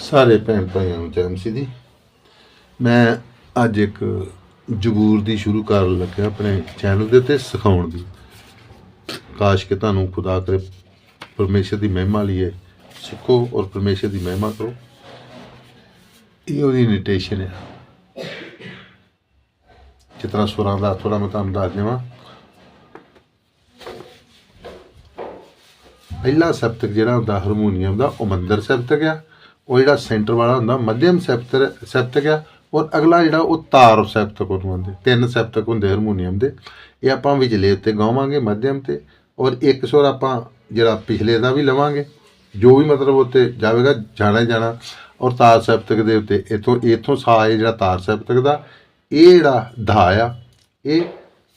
ਸਾਰੇ ਭੈਣ ਭਾਈਆਂ ਨੂੰ ਚਰਨ ਸਿੱਧੀ। ਮੈਂ ਅੱਜ ਇੱਕ ਜਬੂਰ ਦੀ ਸ਼ੁਰੂ ਕਰਨ ਲੱਗਿਆ ਆਪਣੇ ਚੈਨਲ ਦੇ ਉੱਤੇ ਸਿਖਾਉਣ ਦੀ। ਕਾਸ਼ ਕਿ ਤੁਹਾਨੂੰ ਖੁਦਾ ਕਰੇ ਪਰਮੇਸ਼ਰ ਦੀ ਮਹਿਮਾ ਲਈਏ ਸਿੱਖੋ ਔਰ ਪਰਮੇਸ਼ਰ ਦੀ ਮਹਿਮਾ ਕਰੋ। ਇਹ ਉਹਦੀ ਇਨੀਟੇਸ਼ਨ ਹੈ ਜਿਸ ਸੁਰਾਂ ਦਾ ਥੋੜਾ ਮੈਂ ਤੁਹਾਨੂੰ ਦੱਸ ਦੇਵਾਂ। ਪਹਿਲਾ ਸਪਤਕ ਜਿਹੜਾ ਹੁੰਦਾ, ਹਾਰਮੋਨੀਅਮ ਦਾ, ਉਹ ਮੰਦਰ ਸਪਤਕ ਆ। ਉਹ ਜਿਹੜਾ ਸੈਂਟਰ ਵਾਲਾ ਹੁੰਦਾ, ਮੱਧਮ ਸਪਤਕ ਸਪਤਕ ਆ, ਔਰ ਅਗਲਾ ਜਿਹੜਾ ਉਹ ਤਾਰ ਸਪਤਕ ਉਹਨੂੰ ਆਉਂਦੇ, ਤਿੰਨ ਸਪਤਕ ਹੁੰਦੇ ਹਾਰਮੋਨੀਅਮ ਦੇ। ਇਹ ਆਪਾਂ ਵਿਚਲੇ ਉੱਤੇ ਗਾਵਾਂਗੇ ਮੱਧਮ ਤੇ, ਔਰ ਇੱਕ ਸੁਰ ਆਪਾਂ ਜਿਹੜਾ ਪਿਛਲੇ ਦਾ ਵੀ ਲਵਾਂਗੇ, ਜੋ ਵੀ ਮਤਲਬ ਉੱਤੇ ਜਾਵੇਗਾ, ਜਾਣਾ ਹੀ ਜਾਣਾ। ਔਰ ਤਾਰ ਸਪਤਕ ਦੇ ਉੱਤੇ, ਇਥੋਂ ਇਥੋਂ ਸਾ ਜਿਹੜਾ ਤਾਰ ਸਪਤਕ ਦਾ, ਇਹ ਜਿਹੜਾ ਧਾ ਆ, ਇਹ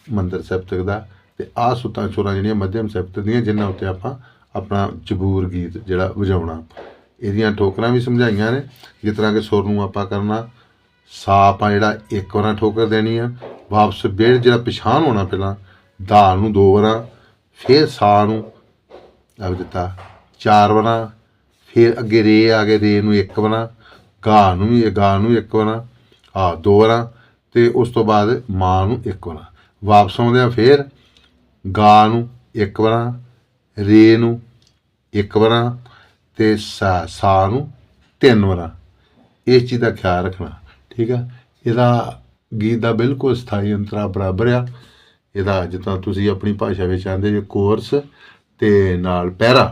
ਮੰਦਰ ਸਪਤਕ ਦਾ। ਤੇ ਆ ਸੁਤਾਂ ਸੁਰਾਂ ਜਿਹੜੀਆਂ ਮੱਧਮ ਸਪਤਕ ਦੀਆਂ, ਜਿਨ੍ਹਾਂ ਉੱਤੇ ਆਪਾਂ ਆਪਣਾ ਜਬੂਰ ਗੀਤ ਜਿਹੜਾ ਵਜਾਉਣਾ। ਇਹਦੀਆਂ ਠੋਕਰਾਂ ਵੀ ਸਮਝਾਈਆਂ ਨੇ, ਜਿਸ ਤਰ੍ਹਾਂ ਕਿ ਸੁਰ ਨੂੰ ਆਪਾਂ ਕਰਨਾ ਸਾ ਆਪਾਂ ਜਿਹੜਾ, ਇੱਕ ਵਾਰਾਂ ਠੋਕਰ ਦੇਣੀ ਆ, ਵਾਪਸ ਬੇੜ ਜਿਹੜਾ ਪਛਾਣ ਹੋਣਾ ਪਹਿਲਾਂ, ਦਾਲ ਨੂੰ ਦੋ ਵਾਰਾਂ, ਫਿਰ ਸਾ ਨੂੰ ਲੱਗ ਦਿੱਤਾ, ਚਾਰ ਵਾਰਾਂ, ਫਿਰ ਅੱਗੇ ਰੇ ਆ ਗਏ, ਰੇ ਨੂੰ ਇੱਕ ਵਾਰਾਂ ਗਾ ਨੂੰ ਵੀ ਗਾ ਨੂੰ ਇੱਕ ਵਾਰਾਂ, ਆ ਦੋ ਵਾਰਾਂ, ਤੇ ਉਸ ਤੋਂ ਬਾਅਦ ਮਾਂ ਨੂੰ ਇੱਕ ਵਾਰਾਂ, ਵਾਪਸ ਆਉਂਦੇ ਆ ਫਿਰ ਗਾ ਨੂੰ ਇੱਕ ਵਾਰਾਂ, ਰੇ ਨੂੰ ਇੱਕ ਵਾਰਾਂ ਤੇ ਸਾ ਸਾ ਨੂੰ ਤਿੰਨ ਵਾਰਾਂ। ਇਸ ਚੀਜ਼ ਦਾ ਖਿਆਲ ਰੱਖਣਾ, ਠੀਕ ਆ? ਇਹਦਾ ਗੀਤ ਦਾ ਬਿਲਕੁਲ ਸਥਾਈ ਅੰਤਰਾ ਬਰਾਬਰ ਆ। ਇਹਦਾ ਜਿੱਦਾਂ ਤੁਸੀਂ ਆਪਣੀ ਭਾਸ਼ਾ ਵਿੱਚ ਆਂਦੇ ਜੇ ਕੋਰਸ ਤੇ ਨਾਲ ਪਹਿਰਾ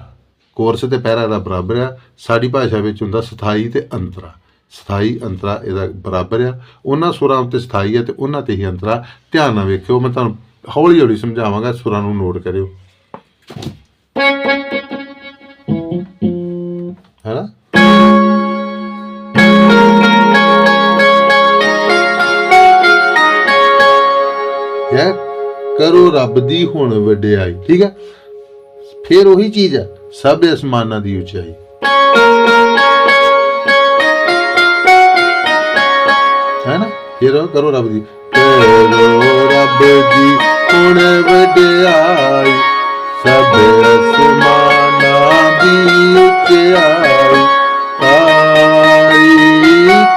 ਕੋਰਸ ਤੇ ਪਹਿਰਾ ਦਾ ਬਰਾਬਰ ਆ। ਸਾਡੀ ਭਾਸ਼ਾ ਵਿੱਚ ਹੁੰਦਾ ਸਥਾਈ ਤੇ ਅੰਤਰਾ ਸਥਾਈ, ਅੰਤਰਾ ਇਹਦਾ ਬਰਾਬਰ ਆ। ਉਹਨਾਂ ਸੁਰਾਂ ਉੱਤੇ ਸਥਾਈ ਆ ਤੇ ਉਹਨਾਂ ਤੇ ਹੀ ਅੰਤਰਾ ਧਿਆਨ ਨਾਲ ਵੇਖਿਓ, ਮੈਂ ਤੁਹਾਨੂੰ ਹੌਲੀ ਹੌਲੀ ਸਮਝਾਵਾਂਗਾ, ਸੁਰਾਂ ਨੂੰ ਨੋਟ ਕਰਿਓ। ਯਾ ਕਰੋ ਰੱਬ ਦੀ ਹੁਣ ਵਡਿਆਈ, ਠੀਕ ਹੈ? ਫਿਰ ਉਹੀ ਚੀਜ਼ ਹੈ, ਸਭ ਅਸਮਾਨਾਂ ਦੀ ਉਚਾਈ। ਹੈ ਨਾ? ਫਿਰ ਕਰੋ ਰੱਬ ਦੀ, ਕਰੋ ਰੱਬ ਦੀ ਹੁਣ ਵਡਿਆਈ, ਸਭ ਅਸਮਾਨਾਂ ਦੀ ਉਚਾਈ।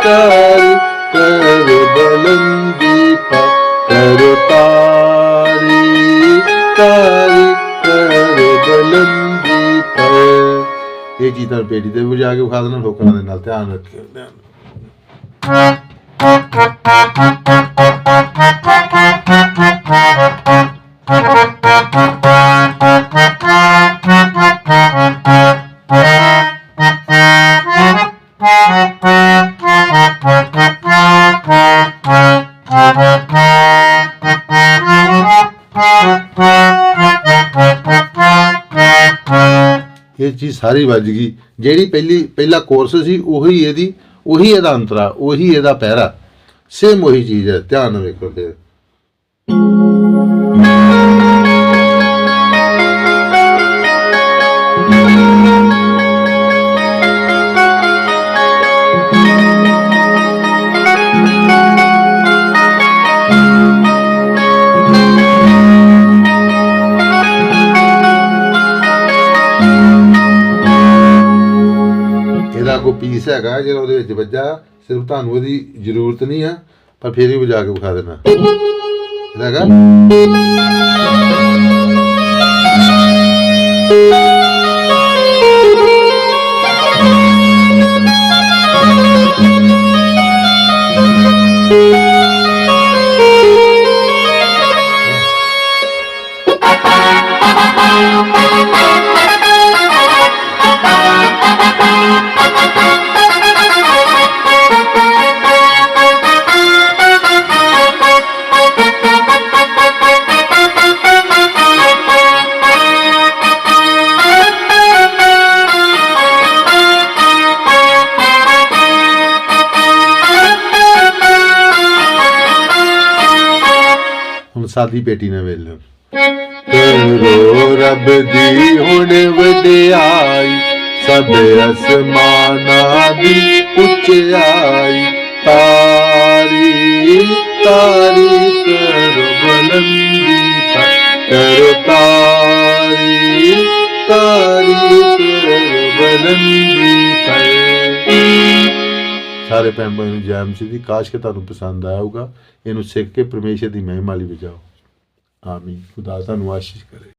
ਤਾਰੀ ਕਰ ਕਰ ਬਲੰਦੀ ਪਰ ਇਹ ਪੇਟੀ ਤੇ ਵਜਾ ਕੇ ਵਿਖਾ ਦੇਣਾ ਲੋਕਾਂ ਦੇ ਨਾਲ ਧਿਆਨ ਰੱਖਿਓ ਧਿਆਨ ਇਹ ਚੀਜ਼ ਸਾਰੀ ਵੱਜ ਗਈ। ਜਿਹੜੀ ਪਹਿਲੀ, ਪਹਿਲਾ ਕੋਰਸ ਸੀ, ਉਹੀ ਇਹਦੀ, ਉਹੀ ਇਹਦਾ ਅੰਤਰਾ, ਉਹੀ ਇਹਦਾ ਪਹਿਰਾ। ਸੇਮ ਉਹੀ ਚੀਜ਼ ਹੈ, ਧਿਆਨ ਨਾਲ ਵੇਖੋ ਤੇ ਇਹਦਾ ਕੋਈ ਪੀਸ ਹੈਗਾ, ਜਿਹੜਾ ਉਹਦੇ ਵਿੱਚ ਵੱਜਾ, ਸਿਰਫ ਤੁਹਾਨੂੰ ਉਹਦੀ ਜ਼ਰੂਰਤ ਨਹੀਂ ਆ, ਪਰ ਫਿਰ ਵੀ ਵਜਾ ਕੇ ਵਿਖਾ ਦੇਣਾ। ਹੈਗਾ? ਸਾਦੀ ਪੇਟੀ ਨਾਲ ਵੇਲ ਕਰੋ ਰੱਬ ਦੀ ਹੁਣ ਵਡਿਆਈ ਸਭ ਅਸਮਾਨਾਂ ਦੀ ਉਚਾਈ ਤਾਰੀ ਤਾਰੀ ਕਰੋ ਬਲੰਦੀ ਕਰੋ ਤਾਰੀ ਤਾਰੀ ਕਰੋ ਬਲੰਦੀ ਸਾਰੇ ਭੈਣ ਭਾਈ ਨੂੰ ਜੈ ਮਸੀਹ ਦੀ ਕਾਸ਼ ਕਿ ਤੁਹਾਨੂੰ ਪਸੰਦ ਆਇਆ ਹੋਊਗਾ ਇਹਨੂੰ ਸਿੱਖ ਕੇ ਪਰਮੇਸ਼ਰ ਦੀ ਮਹਿਮਾ ਲਈ ਵਜਾਓ। ਆਮੀਨ। ਖੁਦਾ ਤੁਹਾਨੂੰ ਆਸ਼ੀਸ਼ ਕਰੇ।